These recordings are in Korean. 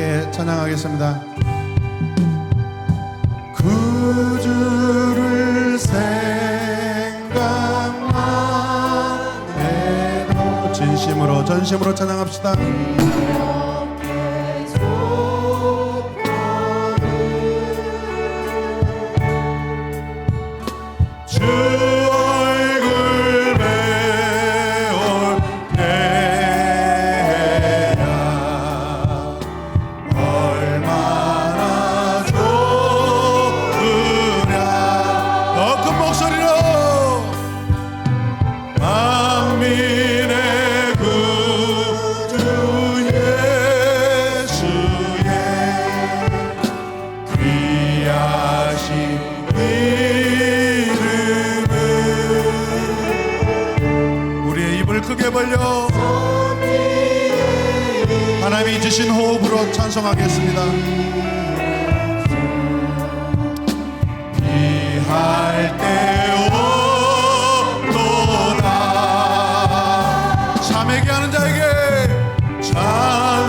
함께 찬양하겠습니다. 구주를 생각만 해도 진심으로 전심으로 찬양합시다. 크게 벌려. 하나님이 주신 호흡으로 찬송하겠습니다. 비할 때 오도다 잠에게 하는 자에게 잠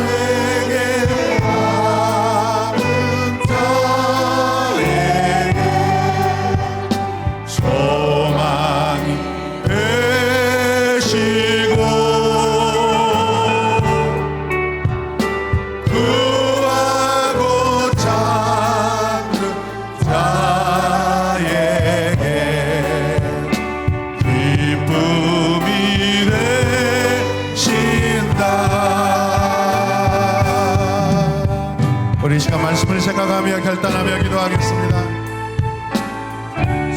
결단하며 기도하겠습니다.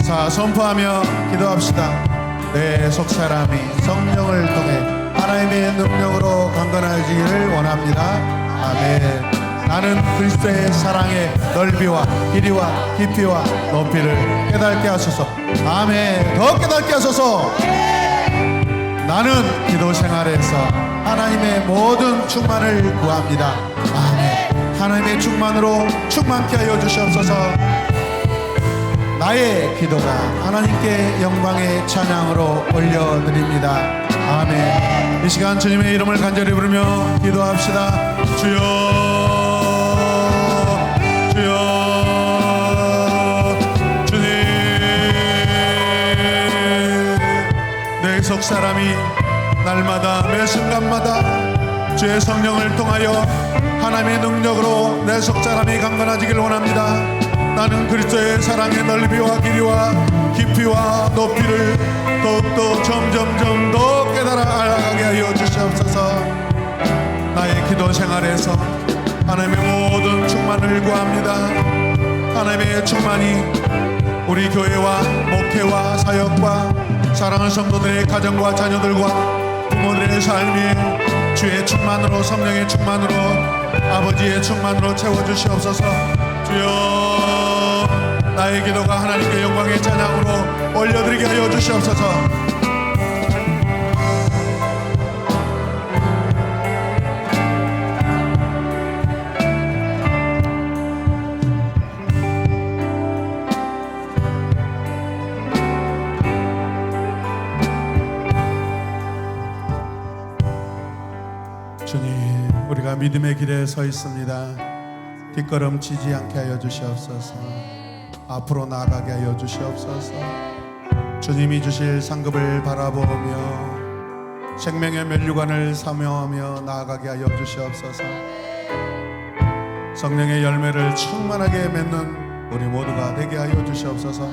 자 선포하며 기도합시다. 내 속사람이 성령을 통해 하나님의 능력으로 강건해지기를 원합니다. 아멘. 나는 그리스도의 사랑의 넓이와 길이와 깊이와 높이를 깨닫게 하소서. 아멘. 더 깨닫게 하소서. 나는 기도 생활에서 하나님의 모든 충만을 구합니다 하나님의 충만으로 충만케 하여 주시옵소서 나의 기도가 하나님께 영광의 찬양으로 올려드립니다. 아멘. 이 시간 주님의 이름을 간절히 부르며 기도합시다. 주여, 속 사람이 날마다 매 순간마다 주의 성령을 통하여 하나님의 능력으로 내 속 사람이 강건해지길 원합니다. 나는 그리스도의 사랑의 넓이와 길이와 깊이와 높이를 더욱더 점점점 더 깨달아 알게 하여 주시옵소서 나의 기도 생활에서 하나님의 모든 충만을 구합니다 하나님의 충만이 우리 교회와 목회와 사역과 사랑하는 성도들의 가정과 자녀들과 부모들의 삶에 주의 충만으로 성령의 충만으로 아버지의 충만으로 채워주시옵소서. 주여 나의 기도가 하나님께 영광의 찬양으로 올려드리게 하여 주시옵소서 주님 우리가 믿음의 길에 서 있습니다. 뒷걸음치지 않게 하여 주시옵소서. 앞으로 나아가게 하여 주시옵소서. 주님이 주실 상급을 바라보며 생명의 면류관을 사모하며 나아가게 하여 주시옵소서. 성령의 열매를 충만하게 맺는 우리 모두가 되게 하여 주시옵소서.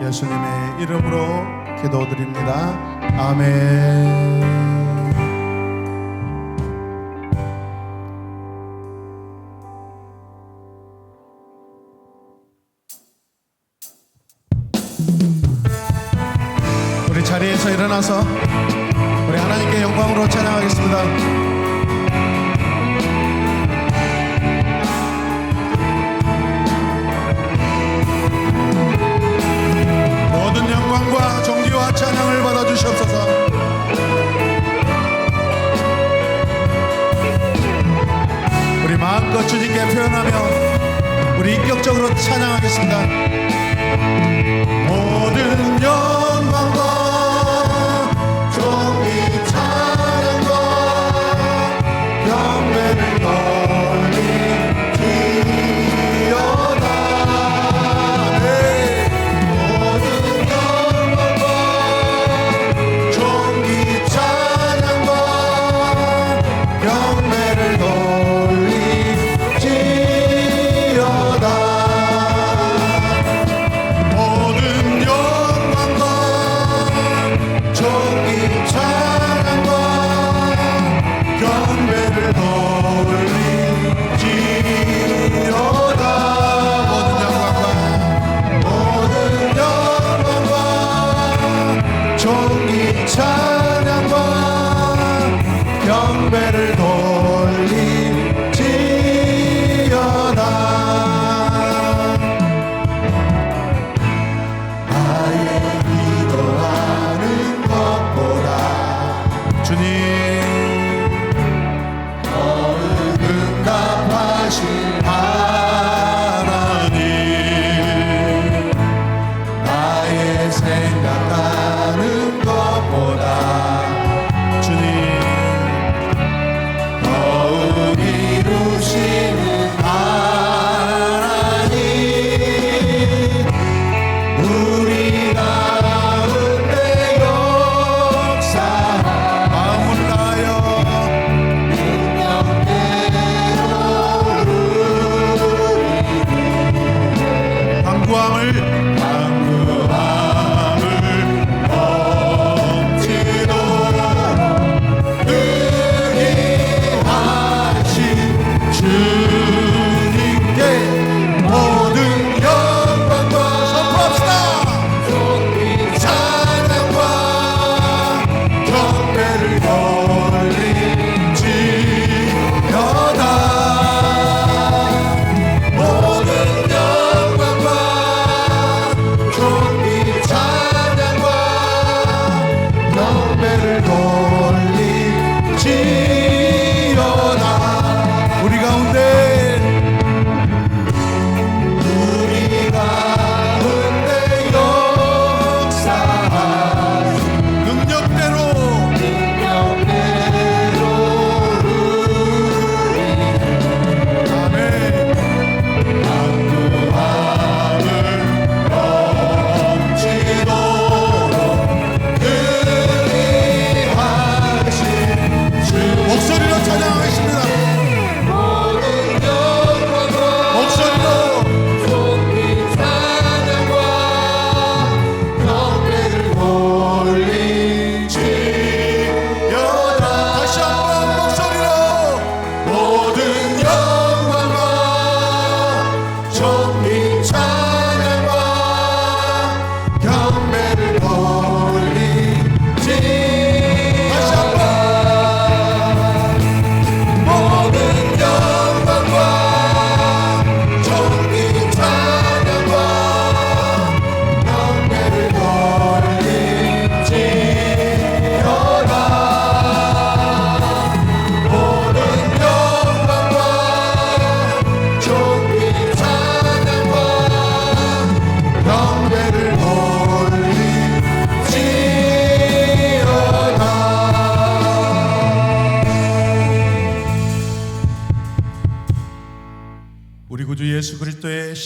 예수님의 이름으로 기도드립니다. 아멘 자리에서 일어나서 우리 하나님께 영광으로 찬양하겠습니다. 나의 생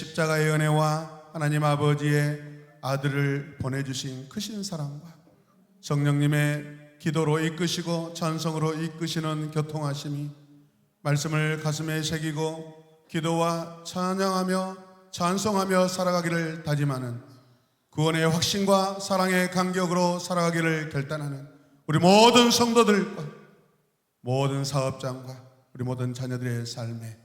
십자가의 은혜와 하나님 아버지의 아들을 보내주신 크신 사랑과 성령님의 기도로 이끄시고 찬성으로 이끄시는 교통하심이 말씀을 가슴에 새기고 기도와 찬양하며 찬송하며 살아가기를 다짐하는 구원의 확신과 사랑의 간격으로 살아가기를 결단하는 우리 모든 성도들과 모든 사업장과 우리 모든 자녀들의 삶에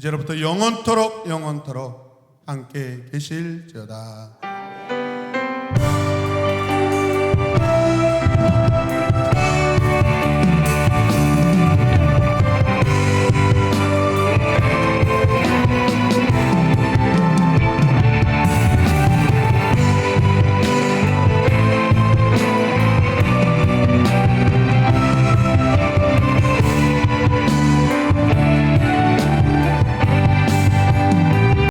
이제로부터 영원토록 영원토록 함께 계실지어다.